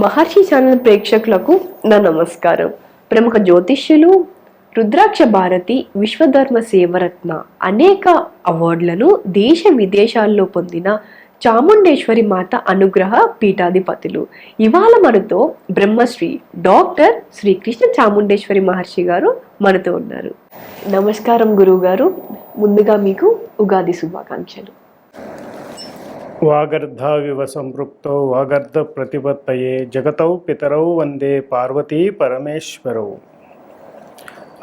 మహర్షి channel ప్రేక్షకులకు నా నమస్కారం. ప్రముఖ జ్యోతిష్యులు రుద్రాక్ష భారతి విశ్వధర్మ సేవరత్న అనేక అవార్డులను దేశ విదేశాల్లో పొందిన చాముండేశ్వరి మాత అనుగ్రహ పీఠాధిపతులు. ఇవాళ మనతో బ్రహ్మశ్రీ డాక్టర్ శ్రీకృష్ణ చాముండేశ్వరి మహర్షి గారు మనతో ఉన్నారు. నమస్కారం గురువు గారు ముందుగా మీకు ఉగాది శుభాకాంక్షలు. వాగర్ధావివ సంపృక్తో వాగర్ధ ప్రతిపత్తయే జగతౌ పితరౌ వందే పార్వతీ పరమేశ్వరౌ.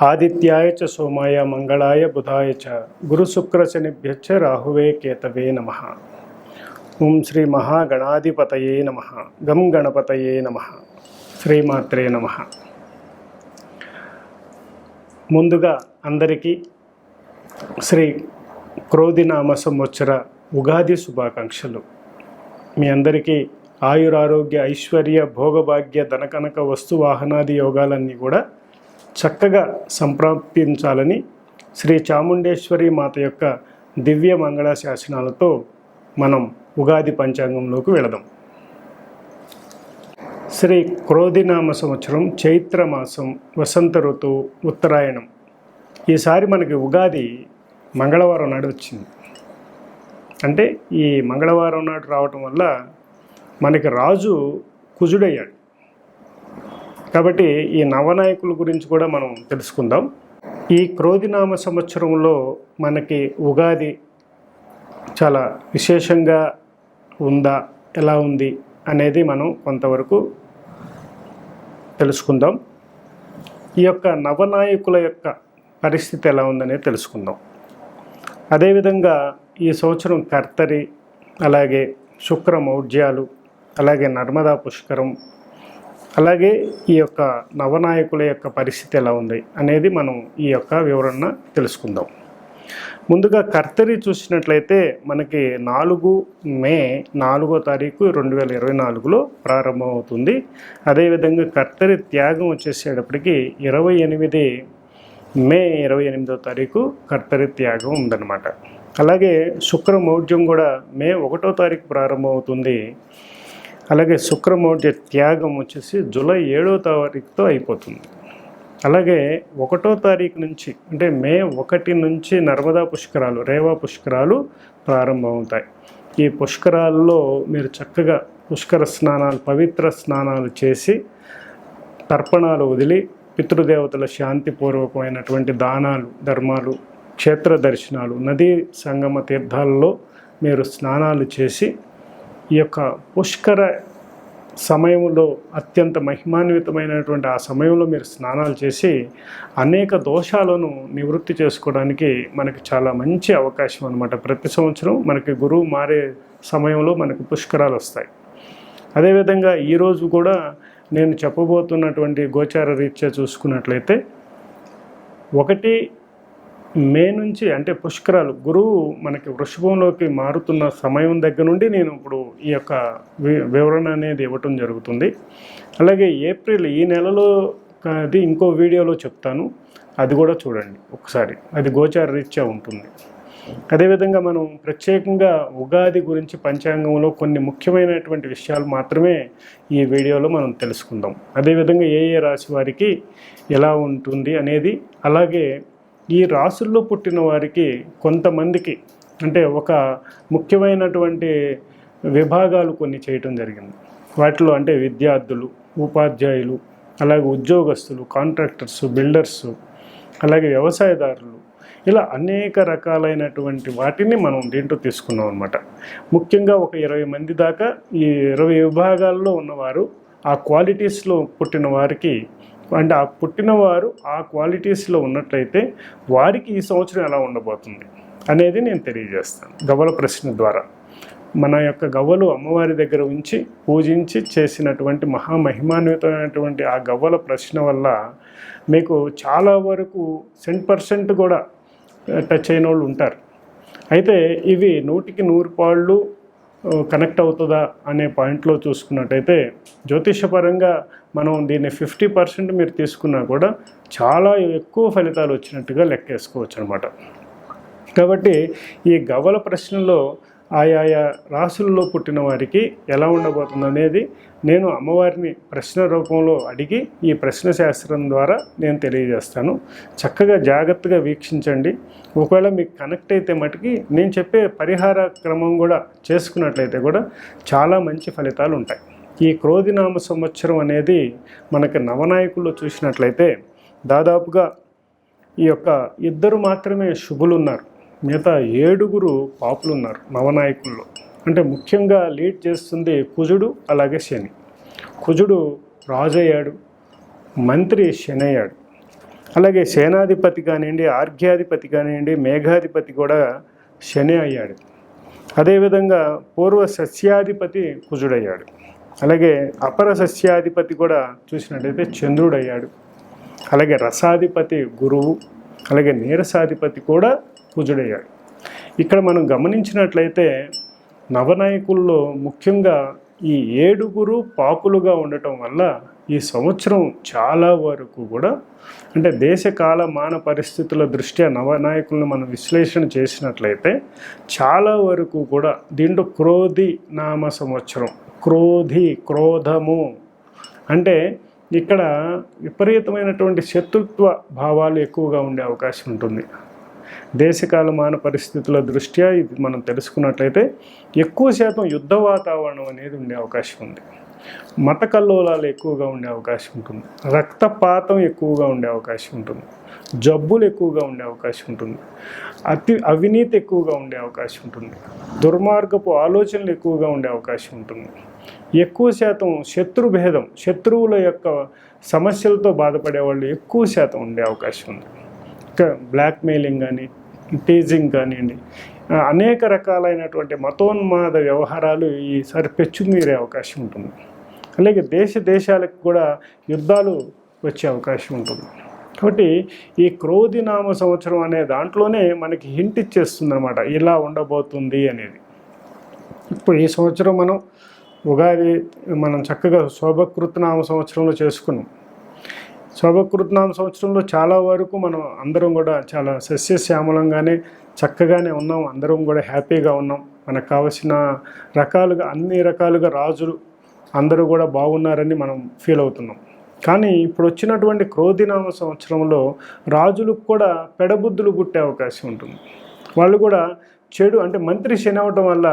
ఆదిత్యాయ చ సోమాయ మంగళాయ బుధాయ చ గురుశుక్రశనిభ్యచ్చ రాహువే కేతవే నమ. ఓం శ్రీ మహాగణాధిపతయే నమ. గం గణపతయే నమ. శ్రీమాత్రే నమ. ముందుగా అందరికీ శ్రీ క్రోధినామ సంవత్సర ఉగాది శుభాకాంక్షలు. మీ అందరికీ ఆయురారోగ్య ఐశ్వర్య భోగభాగ్య ధనకనక వస్తు వాహనాది యోగాలన్నీ కూడా చక్కగా సంప్రాప్తించాలని శ్రీ చాముండేశ్వరి మాత యొక్క దివ్య మంగళ శాసనాలతో మనం ఉగాది పంచాంగంలోకి వెళదాం. శ్రీ క్రోధినామ సంవత్సరం చైత్ర మాసం వసంత ఋతువు ఉత్తరాయణం. ఈసారి మనకి ఉగాది మంగళవారం నాడు వచ్చింది. అంటే ఈ మంగళవారం నాడు రావటం వల్ల మనకి రాజు కుజుడయ్యాడు. కాబట్టి ఈ నవనాయకుల గురించి కూడా మనం తెలుసుకుందాం. ఈ క్రోధినామ సంవత్సరంలో మనకి ఉగాది చాలా విశేషంగా ఉందా ఎలా ఉంది అనేది మనం కొంతవరకు తెలుసుకుందాం. ఈ యొక్క నవనాయకుల యొక్క పరిస్థితి ఎలా ఉందనేది తెలుసుకుందాం. అదేవిధంగా ఈ సంవత్సరం కర్తరి అలాగే శుక్ర మౌఢ్యాలు అలాగే నర్మదా పుష్కరం అలాగే ఈ యొక్క నవనాయకుల యొక్క పరిస్థితి ఎలా ఉంది అనేది మనం ఈ యొక్క వివరణ తెలుసుకుందాం. ముందుగా కర్తరి చూసినట్లయితే మనకి నాలుగు మే నాలుగో తారీఖు రెండు వేల ఇరవై నాలుగులో ప్రారంభమవుతుంది. అదేవిధంగా కర్తరి త్యాగం వచ్చేసేటప్పటికి ఇరవై ఎనిమిది మే ఇరవై ఎనిమిదో తారీఖు కర్తరి త్యాగం ఉందన్నమాట. అలాగే శుక్ర మౌఢ్యం కూడా మే ఒకటో తారీఖు ప్రారంభమవుతుంది. అలాగే శుక్రమౌఢ్య త్యాగం వచ్చేసి జూలై ఏడో తారీఖుతో అయిపోతుంది. అలాగే ఒకటో తారీఖు నుంచి అంటే మే ఒకటి నుంచి నర్మదా పుష్కరాలు రేవా పుష్కరాలు ప్రారంభమవుతాయి. ఈ పుష్కరాల్లో మీరు చక్కగా పుష్కర స్నానాలు పవిత్ర స్నానాలు చేసి తర్పణాలు వదిలి పితృదేవతల శాంతిపూర్వకమైనటువంటి దానాలు ధర్మాలు క్షేత్ర దర్శనాలు నదీ సంగమ తీర్థాలలో మీరు స్నానాలు చేసి ఈ యొక్క పుష్కర సమయంలో అత్యంత మహిమాన్వితమైనటువంటి ఆ సమయంలో మీరు స్నానాలు చేసి అనేక దోషాలను నివృత్తి చేసుకోవడానికి మనకి చాలా మంచి అవకాశం అనమాట ప్రతి సంవత్సరం మనకి గురువు మారే సమయంలో మనకు పుష్కరాలు వస్తాయి. అదేవిధంగా ఈరోజు కూడా నేను చెప్పబోతున్నటువంటి గోచార రీత్యా చూసుకున్నట్లయితే ఒకటి మే నుంచి అంటే పుష్కరాలు గురువు మనకి వృషభంలోకి మారుతున్న సమయం దగ్గర నుండి నేను ఇప్పుడు ఈ యొక్క వి- వివరణ అనేది ఇవ్వటం జరుగుతుంది. అలాగే ఏప్రిల్ ఈ నెలలో అది ఇంకో వీడియోలో చెప్తాను. అది కూడా చూడండి ఒకసారి. అది గోచార రీత్యా ఉంటుంది. అదేవిధంగా మనం ప్రత్యేకంగా ఉగాది గురించి పంచాంగంలో కొన్ని ముఖ్యమైనటువంటి విషయాలు మాత్రమే ఈ వీడియోలో మనం తెలుసుకుందాం. అదేవిధంగా ఏ ఏ రాశి వారికి ఎలా ఉంటుంది అనేది అలాగే ఈ రాసుల్లో పుట్టిన వారికి కొంతమందికి అంటే ఒక ముఖ్యమైనటువంటి విభాగాలు కొన్ని చేయటం జరిగింది. వాటిలో అంటే విద్యార్థులు ఉపాధ్యాయులు అలాగే ఉద్యోగస్తులు కాంట్రాక్టర్స్ బిల్డర్స్ అలాగే వ్యవసాయదారులు. ఇలా అనేక రకాలైనటువంటి వాటిని మనం దీంట్లో తీసుకున్నాం అనమాట ముఖ్యంగా ఒక ఇరవై మంది దాకా ఈ ఇరవై విభాగాల్లో ఉన్నవారు ఆ క్వాలిటీస్లో పుట్టిన వారికి అంటే ఆ పుట్టినవారు ఆ క్వాలిటీస్లో ఉన్నట్లయితే వారికి ఈ సంవత్సరం ఎలా ఉండబోతుంది అనేది నేను తెలియజేస్తాను గవ్వల ప్రశ్న ద్వారా. మన యొక్క గవ్వలు అమ్మవారి దగ్గర ఉంచి పూజించి చేసినటువంటి మహామహిమాన్వితమైనటువంటి ఆ గవ్వల ప్రశ్న వల్ల మీకు చాలా వరకు సెంట్ పర్సెంట్ కూడా టచ్ అయిన వాళ్ళు ఉంటారు. అయితే ఇవి నూటికి నూరు పాళ్ళు కనెక్ట్ అవుతుందా అనే పాయింట్లో చూసుకున్నట్టయితే జ్యోతిషపరంగా మనం దీన్ని ఫిఫ్టీ పర్సెంట్ మీరు తీసుకున్నా కూడా చాలా ఎక్కువ ఫలితాలు వచ్చినట్టుగా లెక్కేసుకోవచ్చు అనమాట కాబట్టి ఈ గవ్వల ప్రశ్నలో ఆయా రాసుల్లో పుట్టిన వారికి ఎలా ఉండబోతుంది అనేది నేను అమ్మవారిని ప్రశ్న రూపంలో అడిగి ఈ ప్రశ్న శాస్త్రం ద్వారా నేను తెలియజేస్తాను. చక్కగా జాగ్రత్తగా వీక్షించండి. ఒకవేళ మీకు కనెక్ట్ అయితే మటుకి నేను చెప్పే పరిహార క్రమం కూడా చేసుకున్నట్లయితే కూడా చాలా మంచి ఫలితాలు ఉంటాయి. ఈ క్రోధినామ సంవత్సరం అనేది మనకి నవనాయకుల్లో చూసినట్లయితే దాదాపుగా ఈ యొక్క ఇద్దరు మాత్రమే శుభులు ఉన్నారు మిగతా ఏడుగురు పాపులు ఉన్నారు నవనాయకుల్లో. అంటే ముఖ్యంగా లీడ్ చేస్తుంది కుజుడు అలాగే శని. కుజుడు రాజు అయ్యాడు మంత్రి శని అయ్యాడు అలాగే సేనాధిపతి కానివ్వండి ఆర్ఘ్యాధిపతి కానివ్వండి మేఘాధిపతి కూడా శని అయ్యాడు. అదేవిధంగా పూర్వ సస్యాధిపతి కుజుడయ్యాడు. అలాగే అపర సస్యాధిపతి కూడా చూసినట్టయితే చంద్రుడయ్యాడు. అలాగే రసాధిపతి గురువు అలాగే నీరసాధిపతి కూడా పూజుడయ్యాడు. ఇక్కడ మనం గమనించినట్లయితే నవనాయకుల్లో ముఖ్యంగా ఈ ఏడుగురు పాపులుగా ఉండటం వల్ల ఈ సంవత్సరం చాలా వరకు కూడా అంటే దేశకాల మాన పరిస్థితుల దృష్ట్యా నవనాయకులను మనం విశ్లేషణ చేసినట్లయితే చాలా వరకు కూడా దీంట్లో క్రోధి నామ సంవత్సరం క్రోధి క్రోధము. అంటే ఇక్కడ విపరీతమైనటువంటి శత్రుత్వ భావాలు ఎక్కువగా ఉండే అవకాశం ఉంటుంది. దేశకాలమాన పరిస్థితుల దృష్ట్యా ఇది మనం తెలుసుకున్నట్లయితే ఎక్కువ శాతం యుద్ధ వాతావరణం అనేది ఉండే అవకాశం ఉంది. మత కల్లోలాలు ఎక్కువగా ఉండే అవకాశం ఉంటుంది. రక్తపాతం ఎక్కువగా ఉండే అవకాశం ఉంటుంది. జబ్బులు ఎక్కువగా ఉండే అవకాశం ఉంటుంది. అతి అవినీతి ఎక్కువగా ఉండే అవకాశం ఉంటుంది. దుర్మార్గపు ఆలోచనలు ఎక్కువగా ఉండే అవకాశం ఉంటుంది. ఎక్కువ శాతం శత్రుభేదం శత్రువుల యొక్క సమస్యలతో బాధపడే వాళ్ళు ఎక్కువ శాతం ఉండే అవకాశం ఉంది. బ్లాక్మెయిలింగ్ కానీ టీజింగ్ కానివ్వండి అనేక రకాలైనటువంటి మతోన్మాద వ్యవహారాలు ఈసారి పెచ్చుమీరే అవకాశం ఉంటుంది. అలాగే దేశ దేశాలకు కూడా యుద్ధాలు వచ్చే అవకాశం ఉంటుంది. కాబట్టి ఈ క్రోధినామ సంవత్సరం అనే దాంట్లోనే మనకి హింట్ ఇచ్చేస్తుంది అనమాట ఇలా ఉండబోతుంది అనేది. ఇప్పుడు ఈ సంవత్సరం మనం ఉగాది మనం చక్కగా శోభకృతనామ సంవత్సరంలో చేసుకున్నాం. శోభకృతనామ సంవత్సరంలో చాలా వరకు మనం అందరం కూడా చాలా సస్యశ్యామలంగానే చక్కగానే ఉన్నాం. అందరం కూడా హ్యాపీగా ఉన్నాం. మనకు కావలసిన రకాలుగా అన్ని రకాలుగా రాజులు అందరూ కూడా బాగున్నారని మనం ఫీల్ అవుతున్నాం. కానీ ఇప్పుడు వచ్చినటువంటి క్రోధినామ సంవత్సరంలో రాజులకు కూడా పెడబుద్ధులు పుట్టే అవకాశం ఉంటుంది. వాళ్ళు కూడా చెడు అంటే మంత్రి శని అవటం వల్ల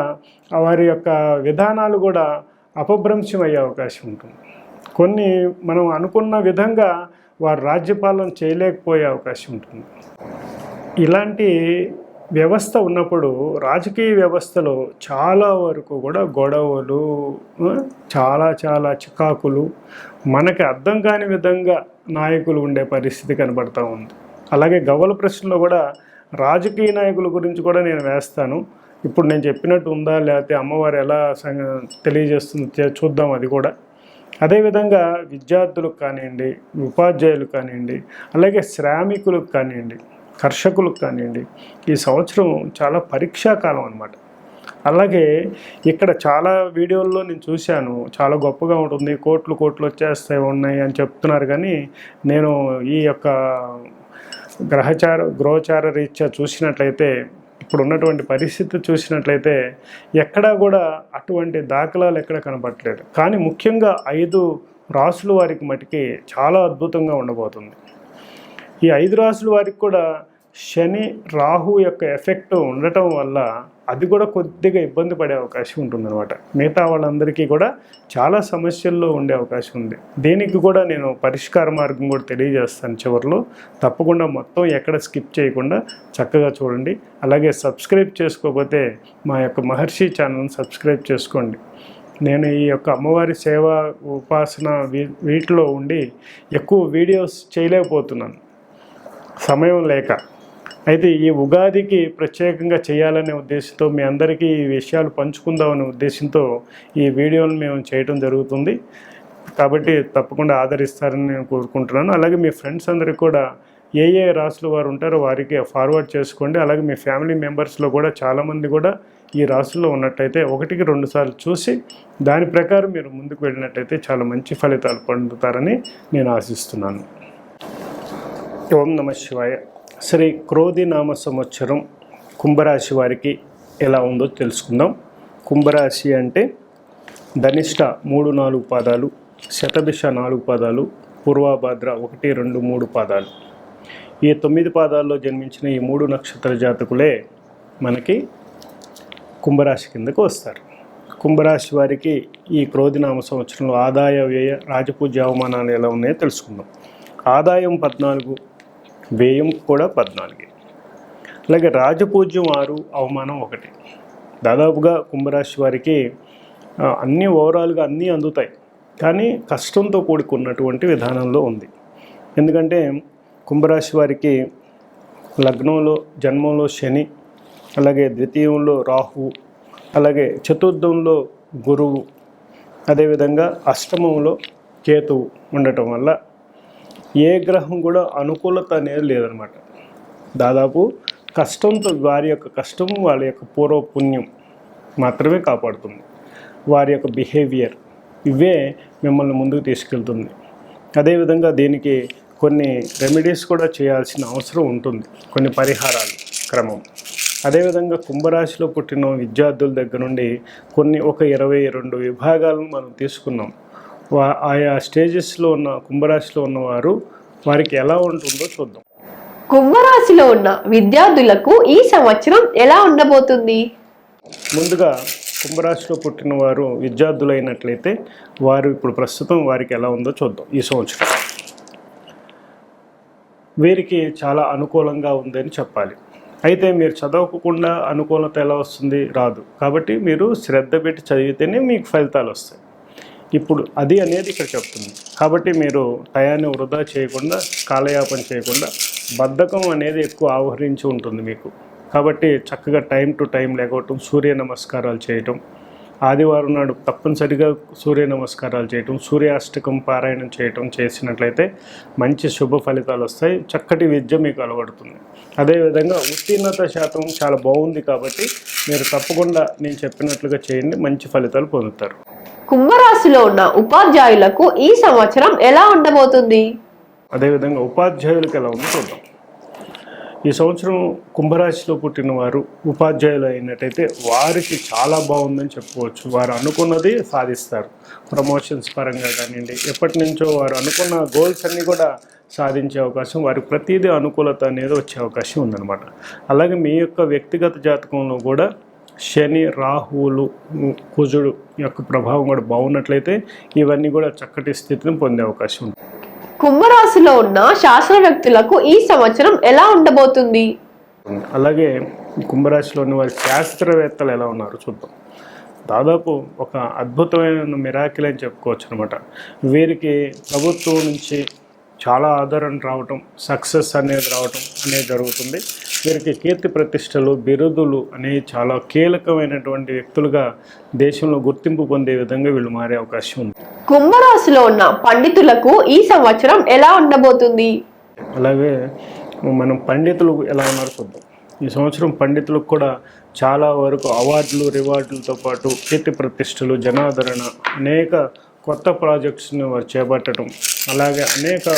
వారి యొక్క విధానాలు కూడా అపభ్రంశం అయ్యే అవకాశం ఉంటుంది. కొన్ని మనం అనుకున్న విధంగా వారు రాజ్యపాలన చేయలేకపోయే అవకాశం ఉంటుంది. ఇలాంటి వ్యవస్థ ఉన్నప్పుడు రాజకీయ వ్యవస్థలో చాలా వరకు కూడా గొడవలు చాలా చాలా చికాకులు మనకి అర్థం కాని విధంగా నాయకులు ఉండే పరిస్థితి కనబడతా ఉంది. అలాగే గవ్వల ప్రశ్నలో కూడా రాజకీయ నాయకుల గురించి కూడా నేను వేస్తాను. ఇప్పుడు నేను చెప్పినట్టు ఉందా లేకపోతే అమ్మవారు ఎలా సంగ- తెలియజేస్తుంది చూద్దాం అది కూడా. అదేవిధంగా విద్యార్థులకు కానివ్వండి ఉపాధ్యాయులు కానివ్వండి అలాగే శ్రామికులకు కానివ్వండి కర్షకులకు కానివ్వండి ఈ సంవత్సరం చాలా పరీక్షాకాలం అన్నమాట. అలాగే ఇక్కడ చాలా వీడియోల్లో నేను చూశాను చాలా గొప్పగా ఉంటుంది కోట్లు కోట్లు వచ్చేస్తాయి ఉన్నాయి అని చెప్తున్నారు. కానీ నేను ఈ యొక్క గ్రహచార గృహచార రీత్యా చూసినట్లయితే ఇప్పుడు ఉన్నటువంటి పరిస్థితి చూసినట్లయితే ఎక్కడా కూడా అటువంటి దాఖలాలు ఎక్కడ కనబడట్లేదు. కానీ ముఖ్యంగా ఐదు రాసుల వారికి మటుకి చాలా అద్భుతంగా ఉండబోతుంది. ఈ ఐదు రాసుల వారికి కూడా శని రాహు యొక్క ఎఫెక్ట్ ఉండటం వల్ల అది కూడా కొద్దిగా ఇబ్బంది పడే అవకాశం ఉంటుందన్నమాట. మిగతా వాళ్ళందరికీ కూడా చాలా సమస్యల్లో ఉండే అవకాశం ఉంది. దీనికి కూడా నేను పరిష్కార మార్గం కూడా తెలియజేస్తాను చివరిలో. తప్పకుండా మొత్తం ఎక్కడ స్కిప్ చేయకుండా చక్కగా చూడండి. అలాగే సబ్స్క్రైబ్ చేసుకోకపోతే మా యొక్క మహర్షి ఛానల్ని సబ్స్క్రైబ్ చేసుకోండి. నేను ఈ యొక్క అమ్మవారి సేవ ఉపాసన వీ- వీటిలో ఉండి ఎక్కువ వీడియోస్ చేయలేకపోతున్నాను. సమయం లేక. అయితే ఈ ఉగాదికి ప్రత్యేకంగా చేయాలనే ఉద్దేశంతో మీ అందరికీ ఈ విషయాలు పంచుకుందామనే ఉద్దేశంతో ఈ వీడియోను మేము చేయడం జరుగుతుంది. కాబట్టి తప్పకుండా ఆదరిస్తారని నేను కోరుకుంటున్నాను. అలాగే మీ ఫ్రెండ్స్ అందరికీ కూడా ఏ ఏ రాసులు వారు ఉంటారో వారికి ఫార్వర్డ్ చేసుకోండి. అలాగే మీ ఫ్యామిలీ మెంబర్స్లో కూడా చాలామంది కూడా ఈ రాసుల్లో ఉన్నట్టయితే ఒకటికి రెండు సార్లు చూసి దాని ప్రకారం మీరు ముందుకు వెళ్ళినట్టయితే చాలా మంచి ఫలితాలు పొందుతారని నేను ఆశిస్తున్నాను. ఓం నమ శివాయ. శ్రీ క్రోధి నామ సంవత్సరం కుంభరాశి వారికి ఎలా ఉందో తెలుసుకుందాం. కుంభరాశి అంటే ధనిష్ట మూడు నాలుగు పాదాలు శతభిష నాలుగు పాదాలు పూర్వభద్ర ఒకటి రెండు మూడు పాదాలు. ఈ తొమ్మిది పాదాల్లో జన్మించిన ఈ మూడు నక్షత్ర జాతకులే మనకి కుంభరాశి కిందకు వస్తారు. కుంభరాశి వారికి ఈ క్రోధినామ సంవత్సరంలో ఆదాయ వ్యయ రాజపూజ అవమానాలు ఎలా ఉన్నాయో తెలుసుకుందాం. ఆదాయం పద్నాలుగు వ్యయం కూడా పద్నాలుగే. అలాగే రాజపూజ్యం ఆరు అవమానం ఒకటి. దాదాపుగా కుంభరాశి వారికి అన్ని ఓవరాల్గా అన్నీ అందుతాయి. కానీ కష్టంతో కూడుకున్నటువంటి విధానంలో ఉంది. ఎందుకంటే కుంభరాశి వారికి లగ్నంలో జన్మంలో శని అలాగే ద్వితీయంలో రాహు అలాగే చతుర్థంలో గురువు అదేవిధంగా అష్టమంలో కేతువు ఉండటం వల్ల ఏ గ్రహం కూడా అనుకూలత అనేది లేదనమాట. దాదాపు కష్టంతో వారి యొక్క కష్టం వాళ్ళ యొక్క పూర్వపుణ్యం మాత్రమే కాపాడుతుంది. వారి యొక్క బిహేవియర్ ఇవే మిమ్మల్ని ముందుకు తీసుకెళ్తుంది. అదేవిధంగా దీనికి కొన్ని రెమెడీస్ కూడా చేయాల్సిన అవసరం ఉంటుంది. కొన్ని పరిహారాలు క్రమం. అదేవిధంగా కుంభరాశిలో పుట్టిన విద్యార్థుల దగ్గర నుండి కొన్ని ఒక ఇరవై రెండు విభాగాలను మనం తీసుకున్నాం. ఆయా స్టేజెస్లో ఉన్న కుంభరాశిలో ఉన్నవారు వారికి ఎలా ఉంటుందో చూద్దాం. కుంభరాశిలో ఉన్న విద్యార్థులకు ఈ సంవత్సరం ఎలా ఉండబోతుంది? ముందుగా కుంభరాశిలో పుట్టిన వారు విద్యార్థులైనట్లయితే వారు ఇప్పుడు ప్రస్తుతం వారికి ఎలా ఉందో చూద్దాం ఈ సంవత్సరం. వీరికి చాలా అనుకూలంగా ఉందని చెప్పాలి. అయితే మీరు చదవకుండా అనుకూలత ఎలా వస్తుంది? రాదు. కాబట్టి మీరు శ్రద్ధ పెట్టి చదివితేనే మీకు ఫలితాలు వస్తాయి. ఇప్పుడు అది అనేది ఇక్కడ చెప్తుంది. కాబట్టి మీరు టయాన్ని వృధా చేయకుండా కాలయాపన చేయకుండా బద్ధకం అనేది ఎక్కువ ఆవహరించి ఉంటుంది మీకు. కాబట్టి చక్కగా టైం టు టైం లేకపోవటం సూర్య నమస్కారాలు చేయటం ఆదివారం నాడు తప్పనిసరిగా సూర్య నమస్కారాలు చేయటం సూర్యాష్టకం పారాయణం చేయటం చేసినట్లయితే మంచి శుభ ఫలితాలు వస్తాయి. చక్కటి విద్య మీకు అలవడుతుంది. అదేవిధంగా ఉత్తీర్ణత శాతం చాలా బాగుంది కాబట్టి మీరు తప్పకుండా నేను చెప్పినట్లుగా చేయండి. మంచి ఫలితాలు పొందుతారు. కుంభరాశిలో ఉన్న ఉపాధ్యాయులకు ఈ సంవత్సరం ఎలా ఉండబోతుంది? అదేవిధంగా ఉపాధ్యాయులకు ఎలా ఉందో చూద్దాం. ఈ సంవత్సరం కుంభరాశిలో పుట్టిన వారు ఉపాధ్యాయులు అయినట్టయితే వారికి చాలా బాగుందని చెప్పుకోవచ్చు. వారు అనుకున్నది సాధిస్తారు. ప్రమోషన్స్ పరంగా కానివ్వండి ఎప్పటి నుంచో వారు అనుకున్న గోల్స్ అన్నీ కూడా సాధించే అవకాశం వారికి ప్రతిదీ అనుకూలత అనేది వచ్చే అవకాశం ఉందన్నమాట. అలాగే మీ యొక్క వ్యక్తిగత జాతకంలో కూడా శని రాహువులు కుజుడు యొక్క ప్రభావం కూడా బాగున్నట్లయితే ఇవన్నీ కూడా చక్కటి స్థితిని పొందే అవకాశం ఉంది కుంభరాశిలో ఉన్న శాస్త్రవేత్తలకు ఈ సంవత్సరం ఎలా ఉండబోతుంది? అలాగే కుంభరాశిలో ఉన్న వారి శాస్త్రవేత్తలు ఎలా ఉన్నారు చూద్దాం. దాదాపు ఒక అద్భుతమైన మిరాకిల్ అని చెప్పుకోవచ్చు అనమాట వీరికి ప్రభుత్వం నుంచి చాలా ఆదరణ రావటం సక్సెస్ అనేది రావటం అనేది జరుగుతుంది. వీరికి కీర్తి ప్రతిష్టలు బిరుదులు అనేవి చాలా కీలకమైనటువంటి వ్యక్తులుగా దేశంలో గుర్తింపు పొందే విధంగా వీళ్ళు మారే అవకాశం ఉంది. కుంభరాశిలో ఉన్న పండితులకు ఈ సంవత్సరం ఎలా ఉండబోతుంది? అలాగే మనం పండితులు ఎలా ఉన్నారు చూద్దాం. ఈ సంవత్సరం పండితులకు కూడా చాలా వరకు అవార్డులు రివార్డులతో పాటు కీర్తి ప్రతిష్టలు జనాదరణ అనేక కొత్త ప్రాజెక్ట్స్ని వారు చేపట్టడం అలాగే అనేక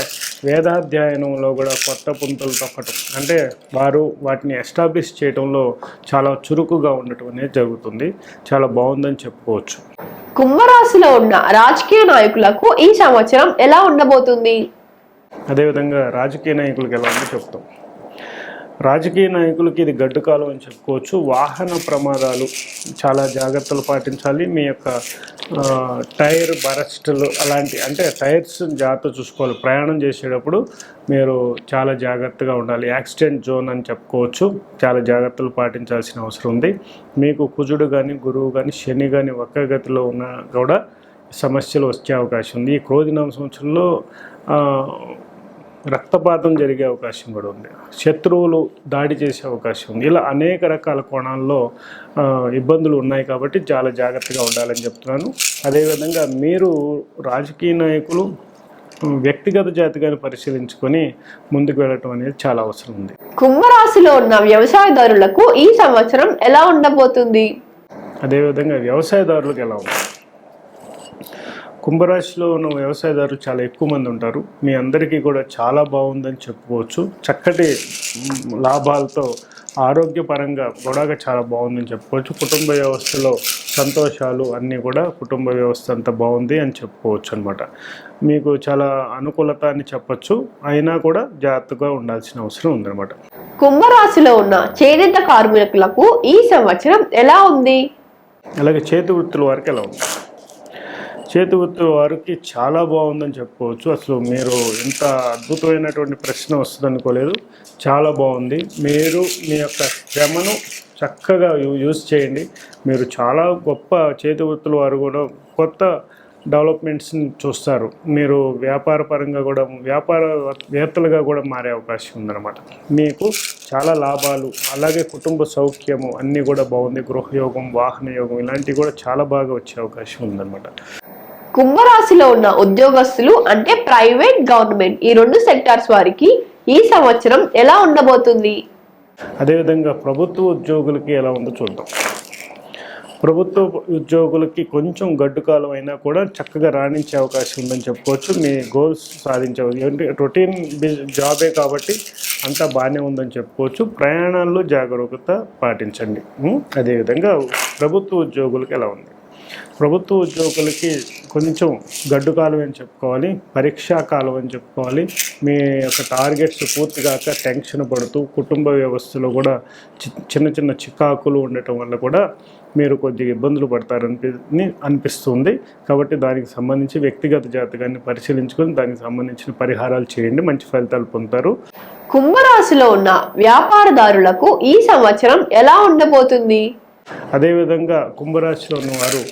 వేదాధ్యయనంలో కూడా కొత్త పుంతలు తొక్కటం. అంటే వారు వాటిని ఎస్టాబ్లిష్ చేయడంలో చాలా చురుకుగా ఉండటం అనేది జరుగుతుంది. చాలా బాగుందని చెప్పుకోవచ్చు. కుంభరాశిలో ఉన్న రాజకీయ నాయకులకు ఈ సంవత్సరం ఎలా ఉండబోతుంది? అదేవిధంగా రాజకీయ నాయకులకు ఎలా ఉందో చెప్తాం. రాజకీయ నాయకులకి ఇది గడ్డు కాలం అని చెప్పుకోవచ్చు. వాహన ప్రమాదాలు చాలా జాగ్రత్తలు పాటించాలి. మీ యొక్క టైర్ బరస్టులు అలాంటి అంటే టైర్స్ జాగ్రత్త చూసుకోవాలి. ప్రయాణం చేసేటప్పుడు మీరు చాలా జాగ్రత్తగా ఉండాలి. యాక్సిడెంట్ జోన్ అని చెప్పుకోవచ్చు. చాలా జాగ్రత్తలు పాటించాల్సిన అవసరం ఉంది. మీకు కుజుడు కానీ గురువు కానీ శని కానీ ఒక్క గతిలో ఉన్నా కూడా సమస్యలు వచ్చే అవకాశం ఉంది. ఈ క్రోధినామ సంవత్సరంలో రక్తపాతం జరిగే అవకాశం కూడా ఉంది. శత్రువులు దాడి చేసే అవకాశం ఉంది. ఇలా అనేక రకాల కోణాల్లో ఇబ్బందులు ఉన్నాయి కాబట్టి చాలా జాగ్రత్తగా ఉండాలని చెప్తున్నాను. అదేవిధంగా మీరు రాజకీయ నాయకులు వ్యక్తిగత జాతిగాన్ని పరిశీలించుకొని ముందుకు వెళ్ళటం అనేది చాలా అవసరం ఉంది. కుంభరాశిలో ఉన్న వ్యవసాయదారులకు ఈ సంవత్సరం ఎలా ఉండబోతుంది? అదేవిధంగా వ్యవసాయదారులకు ఎలా ఉంది? కుంభరాశిలో ఉన్న వ్యవసాయదారులు చాలా ఎక్కువ మంది ఉంటారు. మీ అందరికీ కూడా చాలా బాగుందని చెప్పుకోవచ్చు. చక్కటి లాభాలతో ఆరోగ్యపరంగా కూడా చాలా బాగుందని చెప్పుకోవచ్చు. కుటుంబ వ్యవస్థలో సంతోషాలు అన్నీ కూడా కుటుంబ వ్యవస్థ అంతా బాగుంది అని చెప్పుకోవచ్చు అనమాట మీకు చాలా అనుకూలత అని చెప్పొచ్చు. అయినా కూడా జాగ్రత్తగా ఉండాల్సిన అవసరం ఉందన్నమాట కుంభరాశిలో ఉన్న చేనేత కార్మికులకు ఈ సంవత్సరం ఎలా ఉంది? అలాగే చేతి వృత్తుల వారికి ఎలా ఉంది? చేతి వృత్తి వారికి చాలా బాగుందని చెప్పుకోవచ్చు. అసలు మీరు ఇంత అద్భుతమైనటువంటి ప్రశ్న వస్తుంది అనుకోలేదు చాలా బాగుంది. మీరు మీ యొక్క శ్రమను చక్కగా యూ- యూజ్ చేయండి. మీరు చాలా గొప్ప చేతి వృత్తుల వారు కూడా కొత్త డెవలప్మెంట్స్ని చూస్తారు. మీరు వ్యాపార పరంగా కూడా వ్యాపార వేత్తలుగా కూడా మారే అవకాశం ఉందన్నమాట. మీకు చాలా లాభాలు అలాగే కుటుంబ సౌఖ్యము అన్నీ కూడా బాగుంది. గృహయోగం వాహన యోగం ఇలాంటివి కూడా చాలా బాగా వచ్చే అవకాశం ఉందన్నమాట. కుంభరాశిలో ఉన్న ఉద్యోగస్తులు అంటే ప్రైవేట్ గవర్నమెంట్ ఈ రెండు సెక్టార్స్ వారికి ఈ సంవత్సరం ఎలా ఉండబోతుంది? అదేవిధంగా ప్రభుత్వ ఉద్యోగులకి ఎలా ఉందో చూద్దాం. ప్రభుత్వ ఉద్యోగులకి కొంచెం గడ్డు కాలం అయినా కూడా చక్కగా రాణించే అవకాశం ఉందని చెప్పుకోవచ్చు. మీ గోల్స్ సాధించే ఏంటి రొటీన్ జాబే కాబట్టి అంతా బాగానే ఉందని చెప్పుకోవచ్చు. ప్రయాణాల్లో జాగరూకత పాటించండి. అదేవిధంగా ప్రభుత్వ ఉద్యోగులకి ఎలా ఉంది? ప్రభుత్వ ఉద్యోగులకి కొంచెం గడ్డు కాలం అని చెప్పుకోవాలి పరీక్షా కాలం అని చెప్పుకోవాలి. మీ యొక్క టార్గెట్స్ పూర్తి కాక టెన్షన్ పడుతూ కుటుంబ వ్యవస్థలో కూడా చి- చిన్న చిన్న చికాకులు ఉండటం వల్ల కూడా మీరు కొద్దిగా ఇబ్బందులు పడతారని అనిపిస్తుంది. కాబట్టి దానికి సంబంధించి వ్యక్తిగత జాతకాన్ని పరిశీలించుకొని దానికి సంబంధించిన పరిహారాలు చేయండి మంచి ఫలితాలు పొందుతారు. కుంభరాశిలో ఉన్న వ్యాపారదారులకు ఈ సంవత్సరం ఎలా ఉండబోతుంది? అదేవిధంగా కుంభరాశిలో ఉన్న వారు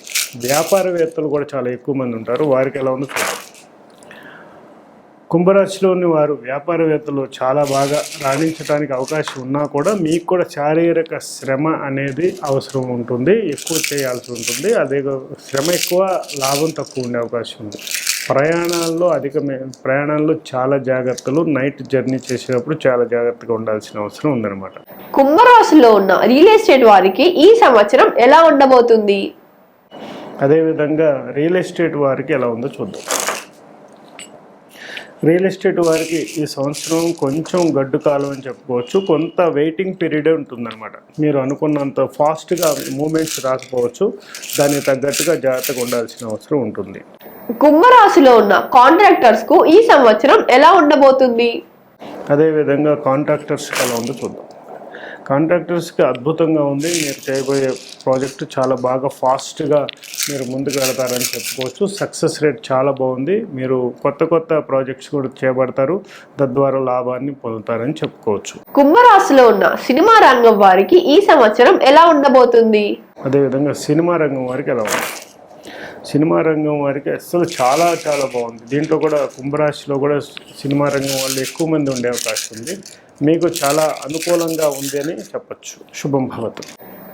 వ్యాపారవేత్తలు కూడా చాలా ఎక్కువ మంది ఉంటారు. వారికి ఎలా ఉందో చూద్దాం. కుంభరాశిలోని వారు వ్యాపారవేత్తలు చాలా బాగా రాణించడానికి అవకాశం ఉన్నా కూడా మీకు కూడా శారీరక శ్రమ అనేది అవసరం ఉంటుంది. ఎక్కువ చేయాల్సి ఉంటుంది. అదే శ్రమ ఎక్కువ లాభం తక్కువ ఉండే అవకాశం ఉంది. ప్రయాణాల్లో అధికమే ప్రయాణాల్లో చాలా జాగ్రత్తలు నైట్ జర్నీ చేసేటప్పుడు చాలా జాగ్రత్తగా ఉండాల్సిన అవసరం ఉందన్నమాట. కుంభరాశిలో ఉన్న రియల్ ఎస్టేట్ వారికి ఈ సంవత్సరం ఎలా ఉండబోతుంది? అదేవిధంగా రియల్ ఎస్టేట్ వారికి ఎలా ఉందో చూద్దాం. రియల్ ఎస్టేట్ వారికి ఈ సంవత్సరం కొంచెం గడ్డు కాలం అని చెప్పుకోవచ్చు. కొంత వెయిటింగ్ పీరియడే ఉంటుందన్నమాట. మీరు అనుకున్నంత ఫాస్ట్గా మూమెంట్స్ రాకపోవచ్చు. దానికి తగ్గట్టుగా జాగ్రత్తగా ఉండాల్సిన అవసరం ఉంటుంది. కుంభరాశిలో ఉన్న కాంట్రాక్టర్స్కు ఈ సంవత్సరం ఎలా ఉండబోతుంది? అదేవిధంగా కాంట్రాక్టర్స్కి ఎలా ఉందో చూద్దాం. కాంట్రాక్టర్స్కి అద్భుతంగా ఉంది. మీరు చేయబోయే ప్రాజెక్ట్ చాలా బాగా ఫాస్ట్గా మీరు ముందుకు వెళతారని చెప్పుకోవచ్చు. సక్సెస్ రేట్ చాలా బాగుంది. మీరు కొత్త కొత్త ప్రాజెక్ట్స్ కూడా చేపడతారు. తద్వారా లాభాన్ని పొందుతారని చెప్పుకోవచ్చు. కుంభరాశిలో ఉన్న సినిమా రంగం వారికి ఈ సంవత్సరం ఎలా ఉండబోతుంది? అదేవిధంగా సినిమా రంగం వారికి ఎలా ఉంది? సినిమా రంగం వారికి అసలు చాలా చాలా బాగుంది. దీంట్లో కూడా కుంభరాశిలో కూడా సినిమా రంగం వాళ్ళు ఎక్కువ మంది ఉండే అవకాశం ఉంది. మీకు చాలా అనుకూలంగా ఉంది అని చెప్పచ్చు. శుభం భవతు.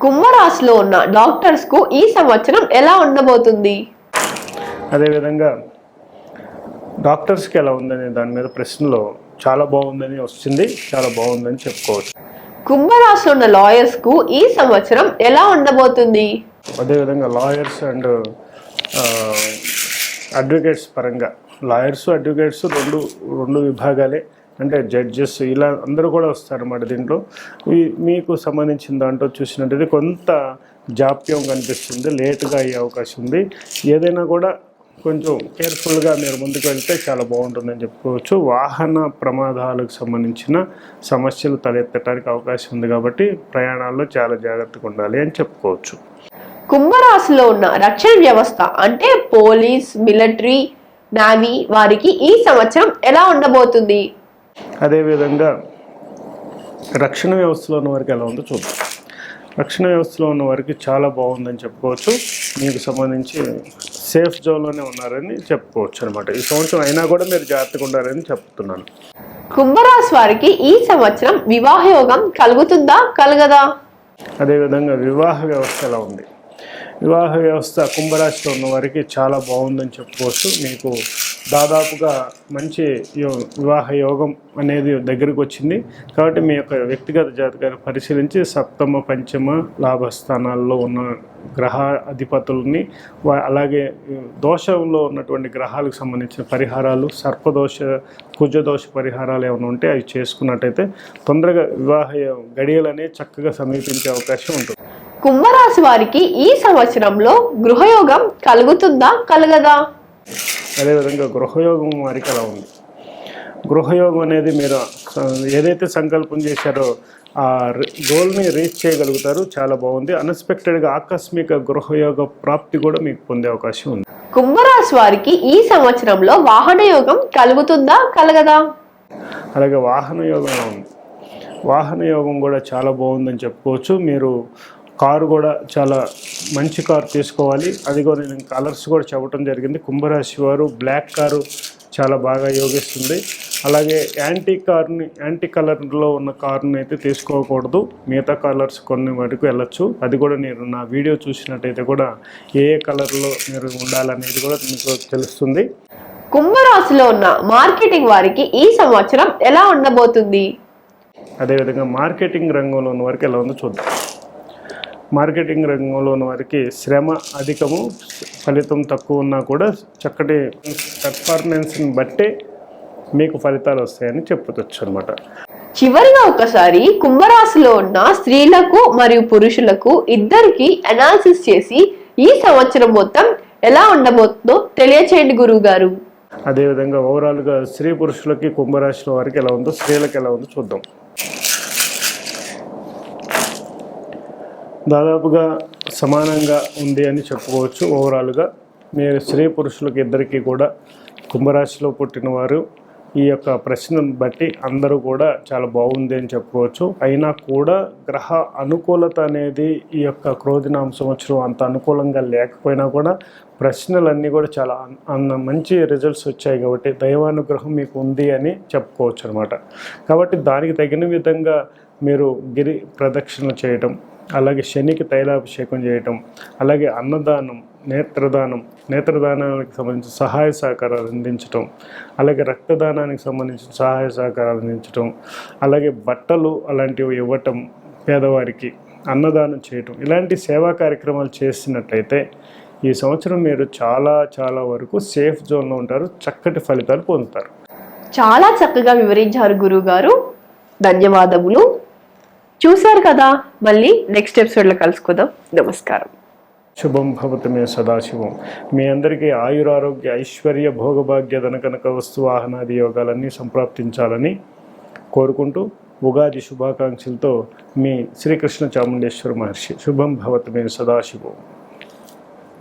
కుంభరాశిలో ఉన్న డాక్టర్స్కు ఈ సంవత్సరం ఎలా ఉండబోతుంది? అదేవిధంగా డాక్టర్స్కి ఎలా ఉందనే దాని మీద ప్రశ్నలో చాలా బాగుందని వస్తుంది చాలా బాగుందని చెప్పుకోవచ్చు. కుంభరాశిలో ఉన్న లాయర్స్కు ఈ సంవత్సరం ఎలా ఉండబోతుంది? అదేవిధంగా లాయర్స్ అండ్ అడ్వకేట్స్ పరంగా. లాయర్స్ అడ్వకేట్స్ రెండు రెండు విభాగాలే. అంటే జడ్జెస్ ఇలా అందరూ కూడా వస్తారన్నమాట దీంట్లో. మీకు సంబంధించిన దాంట్లో చూసినట్టయితే కొంత జాప్యం కనిపిస్తుంది. లేటుగా అయ్యే అవకాశం ఉంది. ఏదైనా కూడా కొంచెం కేర్ఫుల్గా మీరు ముందుకు వెళ్తే చాలా బాగుంటుందని చెప్పుకోవచ్చు. వాహన ప్రమాదాలకు సంబంధించిన సమస్యలు తలెత్తడానికి అవకాశం ఉంది కాబట్టి ప్రయాణాల్లో చాలా జాగ్రత్తగా ఉండాలి అని చెప్పుకోవచ్చు. కుంభరాశిలో ఉన్న రక్షణ వ్యవస్థ అంటే పోలీస్ మిలిటరీ నావీ వారికి ఈ సంవత్సరం ఎలా ఉండబోతుంది? అదేవిధంగా రక్షణ వ్యవస్థలో ఉన్న వారికి ఎలా ఉందో చూద్దాం. రక్షణ వ్యవస్థలో ఉన్న వారికి చాలా బాగుందని చెప్పుకోవచ్చు. మీకు సంబంధించి సేఫ్ జోన్లోనే ఉన్నారని చెప్పుకోవచ్చు అనమాట ఈ సంవత్సరం అయినా కూడా మీరు జాగ్రత్తగా ఉండాలని చెప్తున్నాను. కుంభరాశి వారికి ఈ సంవత్సరం వివాహ యోగం కలుగుతుందా కలగదా? అదేవిధంగా వివాహ వ్యవస్థ ఎలా ఉంది? వివాహ వ్యవస్థ కుంభరాశిలో ఉన్న వారికి చాలా బాగుందని చెప్పుకోవచ్చు. మీకు దాదాపుగా మంచి వివాహ యోగం అనేది దగ్గరకు వచ్చింది. కాబట్టి మీ యొక్క వ్యక్తిగత జాతకాన్ని పరిశీలించి సప్తమ పంచమ లాభస్థానాల్లో ఉన్న గ్రహ అధిపతుల్ని అలాగే దోషంలో ఉన్నటువంటి గ్రహాలకు సంబంధించిన పరిహారాలు సర్పదోష కుజదోష పరిహారాలు ఏమైనా ఉంటే అవి చేసుకున్నట్టయితే తొందరగా వివాహ గడియలనే చక్కగా సమీపించే అవకాశం ఉంటుంది. కుంభరాశి వారికి ఈ సంవత్సరంలో గృహయోగం కలుగుతుందా? కలగదా? అదేవిధంగా గృహయోగం వారికి అలా ఉంది. గృహయోగం అనేది మీరు ఏదైతే సంకల్పం చేశారో ఆ గోల్ని రీచ్ చేయగలుగుతారు. చాలా బాగుంది. అన్ఎక్స్పెక్టెడ్గా ఆకస్మిక గృహయోగ ప్రాప్తి కూడా మీకు పొందే అవకాశం ఉంది. కుంభరాశి వారికి ఈ సంవత్సరంలో వాహన యోగం కలుగుతుందా? కలగదా? అలాగే వాహన యోగం ఉంది. వాహన యోగం కూడా చాలా బాగుందని చెప్పుకోవచ్చు. మీరు కారు కూడా చాలా మంచి కారు తీసుకోవాలి. అది కూడా నేను కలర్స్ కూడా చెప్పడం జరిగింది. కుంభరాశి వారు బ్లాక్ కారు చాలా బాగా యోగిస్తుంది. అలాగే యాంటీ కార్ని యాంటీ కలర్లో ఉన్న కార్ని అయితే తీసుకోకూడదు. మిగతా కలర్స్ కొన్ని వరకు వెళ్ళొచ్చు. అది కూడా నేను నా వీడియో చూసినట్టయితే కూడా ఏ ఏ కలర్లో మీరు ఉండాలనేది కూడా మీకు తెలుస్తుంది. కుంభరాశిలో ఉన్న మార్కెటింగ్ వారికి ఈ సంవత్సరం ఎలా ఉండబోతుంది? అదేవిధంగా మార్కెటింగ్ రంగంలో ఉన్న వారికి ఎలా ఉందో చూద్దాం. మార్కెటింగ్ రంగంలో ఉన్న వారికి శ్రమ అధికము ఫలితం తక్కువ ఉన్నా కూడా చక్కటి పెర్ఫార్మెన్స్ని బట్టే మీకు ఫలితాలు వస్తాయని చెప్పవచ్చు అనమాట చివరిగా ఒకసారి కుంభరాశిలో ఉన్న స్త్రీలకు మరియు పురుషులకు ఇద్దరికి అనాలిసిస్ చేసి ఈ సంవత్సరం మొత్తం ఎలా ఉండబోతుందో తెలియచేయండి గురువు గారు అదేవిధంగా ఓవరాల్గా స్త్రీ పురుషులకి కుంభరాశిలో వారికి ఎలా ఉందో స్త్రీలకు ఎలా ఉందో చూద్దాం. దాదాపుగా సమానంగా ఉంది అని చెప్పుకోవచ్చు. ఓవరాల్గా మీరు స్త్రీ పురుషులకు ఇద్దరికీ కూడా కుంభరాశిలో పుట్టిన వారు ఈ యొక్క ప్రశ్నను బట్టి అందరూ కూడా చాలా బాగుంది అని చెప్పుకోవచ్చు. అయినా కూడా గ్రహ అనుకూలత అనేది ఈ యొక్క క్రోధినామ సంవత్సరం అంత అనుకూలంగా లేకపోయినా కూడా ప్రశ్నలన్నీ కూడా చాలా అన్- అన్న మంచి రిజల్ట్స్ వచ్చాయి కాబట్టి దైవానుగ్రహం మీకు ఉంది అని చెప్పుకోవచ్చు అనమాట కాబట్టి దానికి తగిన విధంగా మీరు గిరి ప్రదక్షిణ చేయటం అలాగే శనికి తైలాభిషేకం చేయటం అలాగే అన్నదానం నేత్రదానం నేత్రదానానికి సంబంధించిన సహాయ సహకారాలు అందించటం అలాగే రక్తదానానికి సంబంధించిన సహాయ సహకారాలు అందించటం అలాగే బట్టలు అలాంటివి ఇవ్వటం పేదవారికి అన్నదానం చేయటం ఇలాంటి సేవా కార్యక్రమాలు చేసినట్లయితే ఈ సంవత్సరం మీరు చాలా చాలా వరకు సేఫ్ జోన్లో ఉంటారు చక్కటి ఫలితాలు పొందుతారు. చాలా చక్కగా వివరించారు గురువు గారు ధన్యవాదములు. చూశారు కదా? మళ్ళీ నెక్స్ట్ ఎపిసోడ్లో కలుసుకుందాం. నమస్కారం. శుభం భవతు మే సదాశివం. మీ అందరికీ ఆయురారోగ్య ఐశ్వర్య భోగభాగ్య ధనకనక వస్తు వాహనాది యోగాలన్నీ సంప్రాప్తించాలని కోరుకుంటూ ఉగాది శుభాకాంక్షలతో మీ శ్రీకృష్ణ చాముండేశ్వర మహర్షి. శుభం భవతు మే సదాశివం.